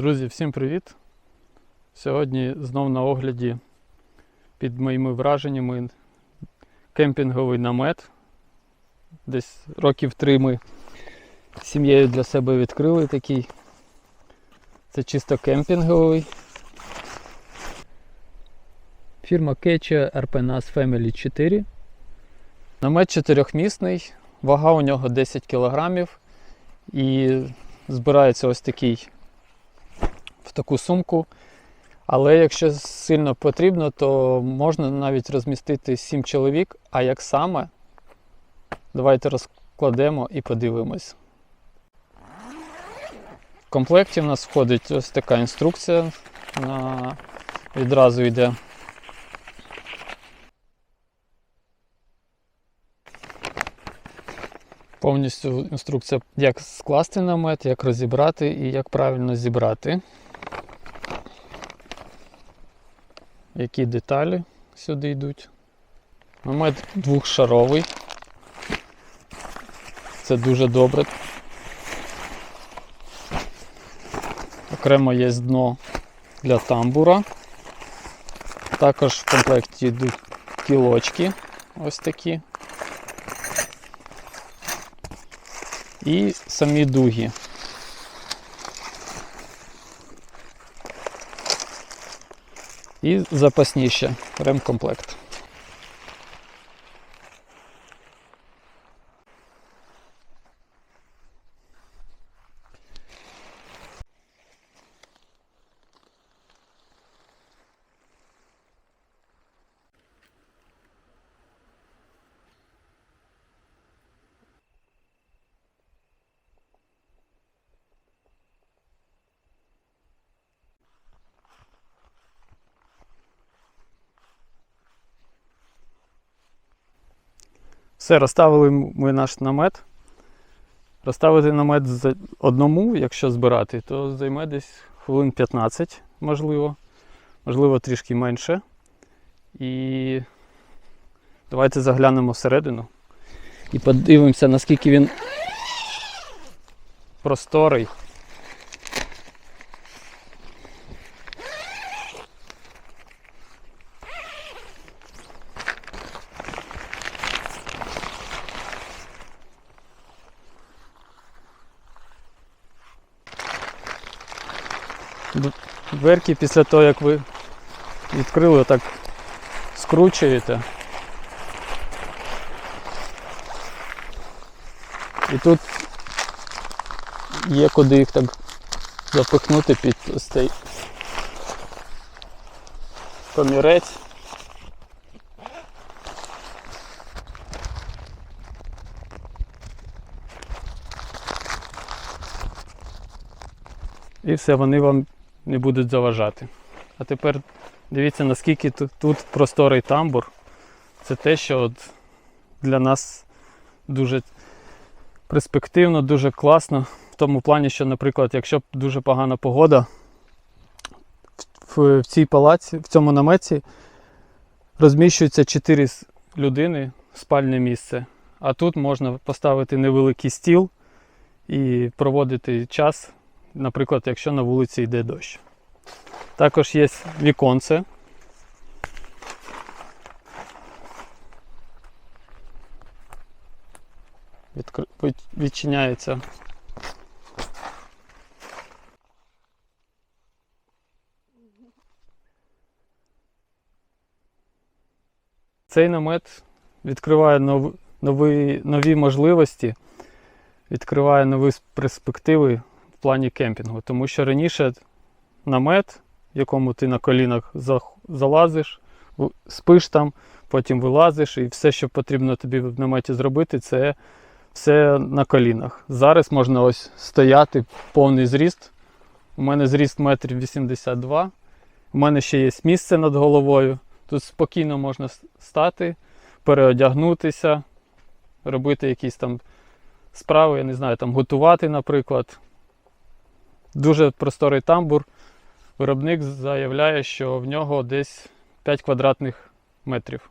Друзі, всім привіт! Сьогодні знов на огляді під моїми враженнями кемпінговий намет. Десь років три ми сім'єю для себе відкрили такий. Це чисто кемпінговий. Фірма Кетча RPNAS Family 4. Намет чотирьохмісний, вага у нього 10 кг і збирається ось такий в таку сумку. Але якщо сильно потрібно, то можна навіть розмістити 7 чоловік. А як саме, давайте розкладемо і подивимось. В комплекті в нас входить ось така інструкція. На... Відразу йде. Повністю інструкція, як скласти намет, як розібрати і як правильно зібрати. Які деталі сюди йдуть. Намет двохшаровий. Це дуже добре. Окремо є дно для тамбура. Також в комплекті йдуть кілочки ось такі. І самі дуги. І запасніше ремкомплект. Все, розставили ми наш намет. Розставити намет одному, якщо збирати, то займе десь хвилин 15, можливо, можливо, трішки менше. І давайте заглянемо всередину і подивимося, наскільки він просторий. Дверки після того, як ви відкрили, так скручуєте. І тут є куди їх так запихнути під ось цей комірець. І все, вони вам не будуть заважати. А тепер дивіться, наскільки тут, просторий тамбур. Це те, що от для нас дуже перспективно, дуже класно. В тому плані, що, наприклад, якщо дуже погана погода, в, цій палаці, в цьому наметі розміщується 4 людини спальне місце. А тут можна поставити невеликий стіл і проводити час наприклад, якщо на вулиці йде дощ. Також є віконце. Відкр... Відчиняється. Цей намет відкриває нов... нові... нові можливості, відкриває нові перспективи в плані кемпінгу. Тому що раніше намет, в якому ти на колінах залазиш, спиш там, потім вилазиш, і все, що потрібно тобі в наметі зробити, це все на колінах. Зараз можна ось стояти повний зріст. У мене зріст 1,82 м. У мене ще є місце над головою. Тут спокійно можна стати, переодягнутися, робити якісь там справи, я не знаю, там готувати, наприклад. Дуже просторий тамбур. Виробник заявляє, що в нього десь 5 квадратних метрів.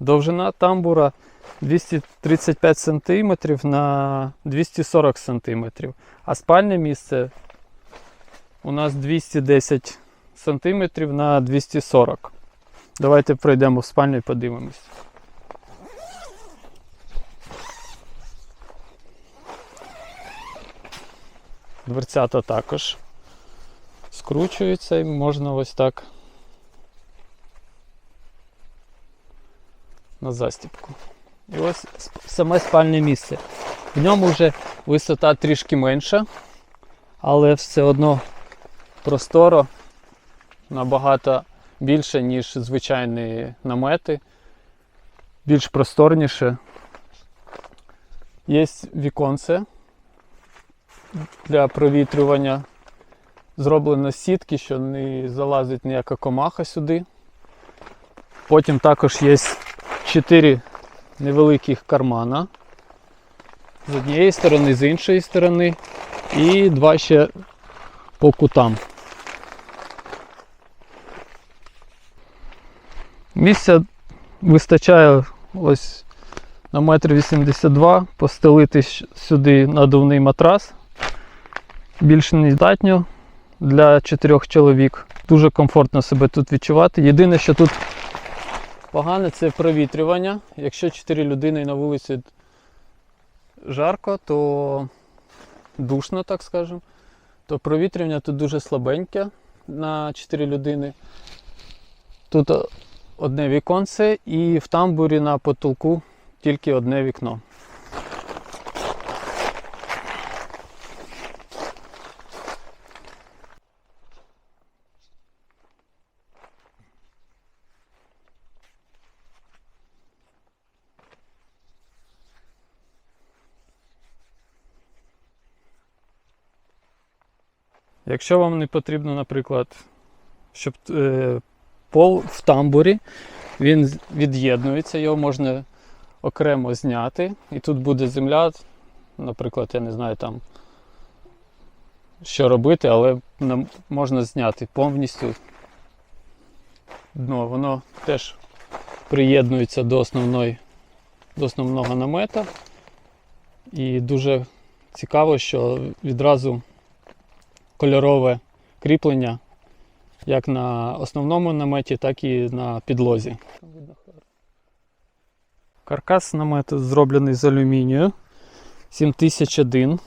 Довжина тамбура 235 см на 240 см, а спальне місце у нас 210 см на 240 Давайте пройдемо в спальню і подивимось. Дверцята також скручуються і можна ось так на застіпку. І ось саме спальне місце. В ньому вже висота трішки менша, але все одно просторо набагато більше, ніж звичайні намети. Більш просторніше. Є віконце для провітрювання. Зроблено сітки, що не залазить ніяка комаха сюди. Потім також є 4 невеликих кармана з однієї сторони, з іншої сторони, і два ще по кутам. Місця вистачає ось на метр 82 постелити сюди надувний матрас. Більше не здатньо для чотирьох чоловік. Дуже комфортно себе тут відчувати. Єдине, що тут погане, це провітрювання. Якщо 4 людини на вулиці жарко, то душно, так скажемо, то провітрювання тут дуже слабеньке на 4 людини. Тут одне віконце і в тамбурі на потолку тільки одне вікно. Якщо вам не потрібно, наприклад, щоб е, пол в тамбурі, він від'єднується, його можна окремо зняти, і тут буде земля, наприклад, я не знаю там, що робити, але можна зняти повністю дно. Воно теж приєднується до основної, до основного намета. І дуже цікаво, що відразу кольорове кріплення як на основному наметі, так і на підлозі. Каркас намету зроблений з алюмінію 7001.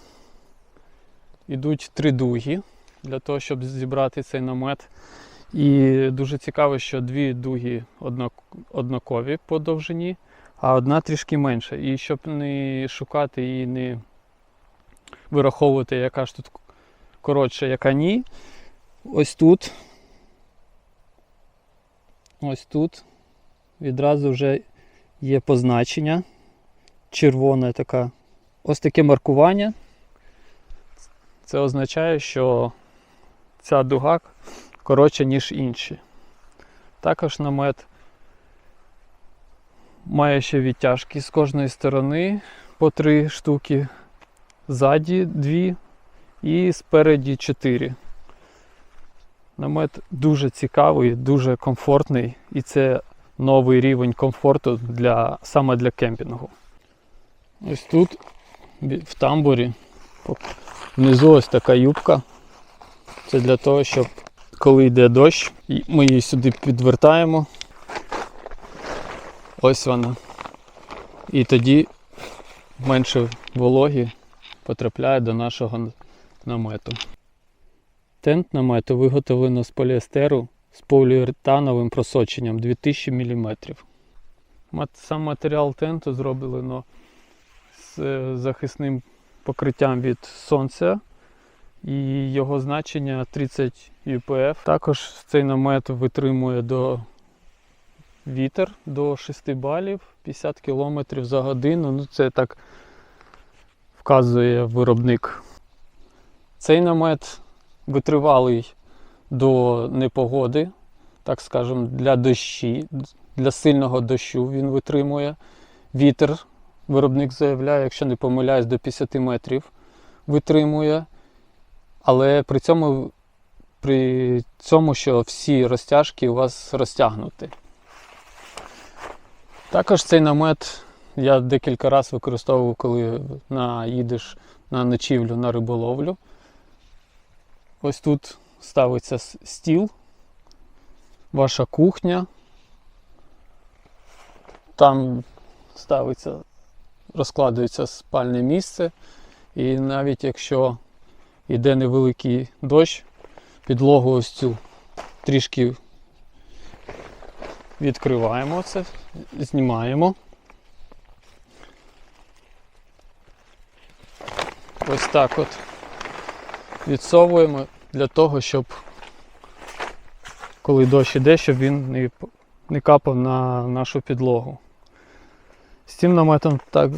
Ідуть три дуги для того, щоб зібрати цей намет. І дуже цікаво, що дві дуги однакові по довжині, а одна трішки менша. І щоб не шукати і не вираховувати, яка ж тут коротша, яка ні. Ось тут. Ось тут відразу вже є позначення. Червона така. Ось таке маркування. Це означає, що ця дуга коротша, ніж інші. Також намет має ще відтяжки з кожної сторони по три штуки, ззаді дві і спереді 4. Намет дуже цікавий, дуже комфортний і це новий рівень комфорту для, саме для кемпінгу. Ось тут в тамбурі внизу ось така юбка. Це для того, щоб коли йде дощ, ми її сюди підвертаємо. Ось вона. І тоді менше вологі потрапляє до нашого намету. Тент намету виготовлено з поліестеру з поліуретановим просоченням 2000 мм. Сам матеріал тенту зроблено з е, захисним покриттям від сонця і його значення 30 UPF. Також цей намет витримує до вітер до 6 балів, 50 км за годину. Ну, це так вказує виробник. Цей намет витривалий до непогоди, так скажемо, для дощі, для сильного дощу він витримує. Вітер, виробник заявляє, якщо не помиляюсь, до 50 метрів витримує. Але при цьому, при цьому, що всі розтяжки у вас розтягнуті. Також цей намет я декілька разів використовував, коли на, їдеш на ночівлю на риболовлю. Ось тут ставиться стіл, ваша кухня. Там ставиться, розкладується спальне місце. І навіть якщо йде невеликий дощ, підлогу ось цю трішки відкриваємо це, знімаємо. Ось так от відсовуємо для того, щоб коли дощ іде, щоб він не, не капав на нашу підлогу. З цим наметом так,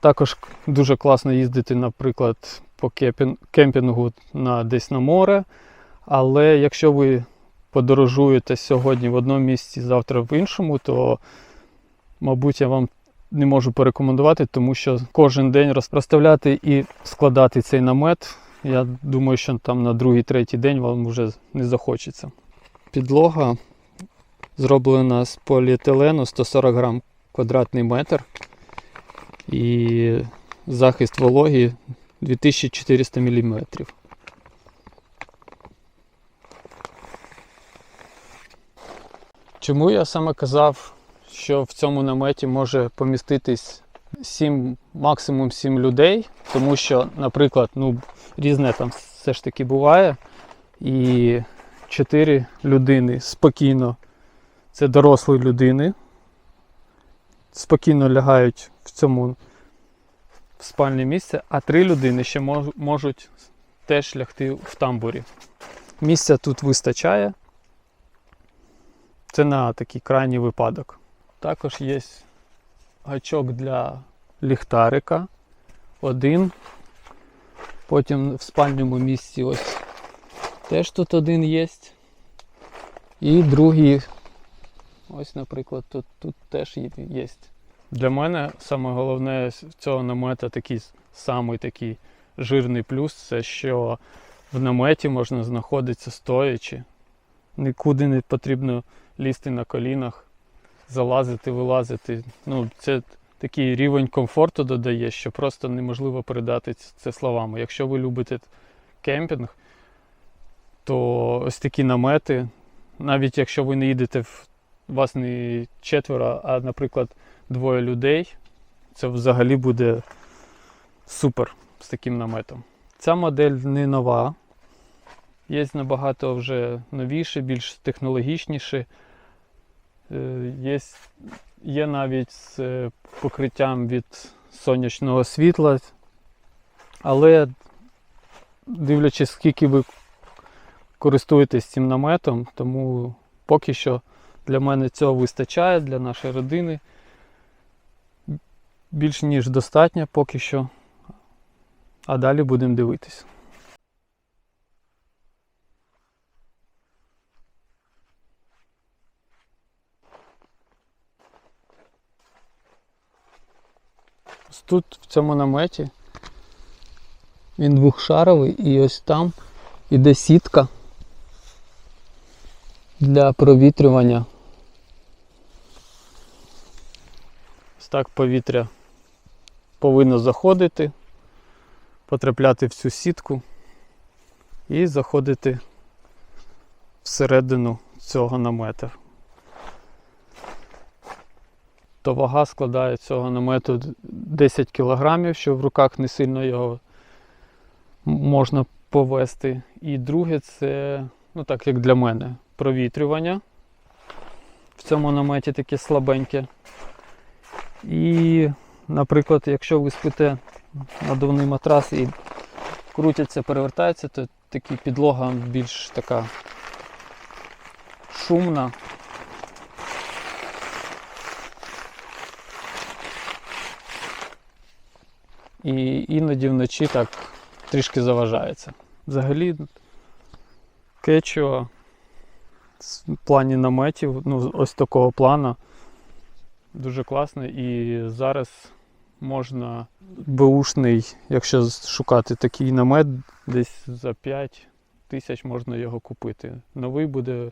також дуже класно їздити, наприклад, по кемпінгу на, десь на море. Але якщо ви подорожуєте сьогодні в одному місці, завтра в іншому, то, мабуть, я вам не можу порекомендувати, тому що кожен день роз- розставляти і складати цей намет, я думаю, що там на другий, третій день вам вже не захочеться. Підлога зроблена з поліетилену 140 грам квадратний метр і захист вологі 2400 мм. Чому я саме казав, що в цьому наметі може поміститись 7, максимум 7 людей, тому що, наприклад, ну, різне там все ж таки буває, і 4 людини спокійно, це дорослі людини, спокійно лягають в цьому в спальне місце, а 3 людини ще можуть теж лягти в тамбурі. Місця тут вистачає. Це на такий крайній випадок. Також є гачок для ліхтарика. Один. Потім в спальному місці ось теж тут один є. І другий, ось, наприклад, тут, тут теж є. Для мене саме головне цього намета такий самий такий жирний плюс, це що в наметі можна знаходитися стоячи. Нікуди не потрібно лізти на колінах, залазити, вилазити. Ну, це такий рівень комфорту додає, що просто неможливо передати це словами. Якщо ви любите кемпінг, то ось такі намети, навіть якщо ви не їдете в вас не четверо, а, наприклад, двоє людей, це взагалі буде супер з таким наметом. Ця модель не нова. Є набагато вже новіші, більш технологічніші. Е, Є, є навіть з е, покриттям від сонячного світла. Але дивлячись, скільки ви користуєтесь цим наметом, тому поки що для мене цього вистачає, для нашої родини. Більш ніж достатньо поки що. А далі будемо дивитись. Ось Тут в цьому наметі він двохшаровий і ось там іде сітка для провітрювання. Ось так повітря повинно заходити, потрапляти в цю сітку і заходити всередину цього намета. То вага складає цього намету 10 кг, що в руках не сильно його можна повести. І друге це, ну так як для мене, провітрювання. В цьому наметі таке слабеньке. І, наприклад, якщо ви спите надувний матрас і крутяться, перевертається, то такі підлога більш така шумна. І іноді вночі так трішки заважається. Взагалі, кечуа в плані наметів, ну, ось такого плану, дуже класний. І зараз можна беушний, якщо шукати такий намет, десь за 5 тисяч можна його купити. Новий буде,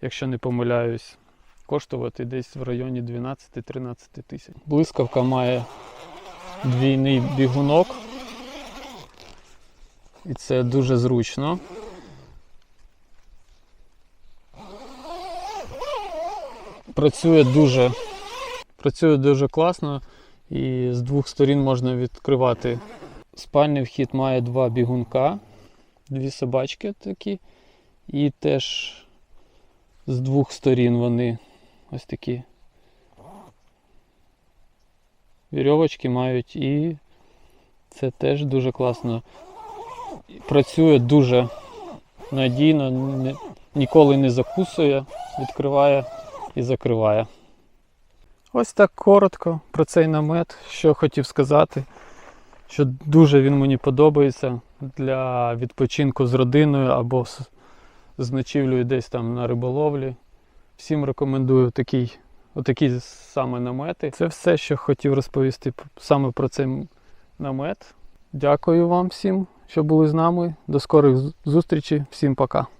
якщо не помиляюсь, коштувати десь в районі 12-13 тисяч. Блискавка має двійний бігунок. І це дуже зручно. Працює дуже працює дуже класно і з двох сторін можна відкривати. Спальний вхід має два бігунка, дві собачки такі, і теж з двох сторін вони ось такі вірьовочки мають, і це теж дуже класно. Працює дуже надійно, ні- ніколи не закусує, відкриває і закриває. Ось так коротко про цей намет, що хотів сказати, що дуже він мені подобається для відпочинку з родиною або з ночівлею десь там на риболовлі. Всім рекомендую такий, отакі саме намети. Це все, що хотів розповісти саме про цей намет. Дякую вам всім, що були з нами. До скорих зустрічей. Всім пока.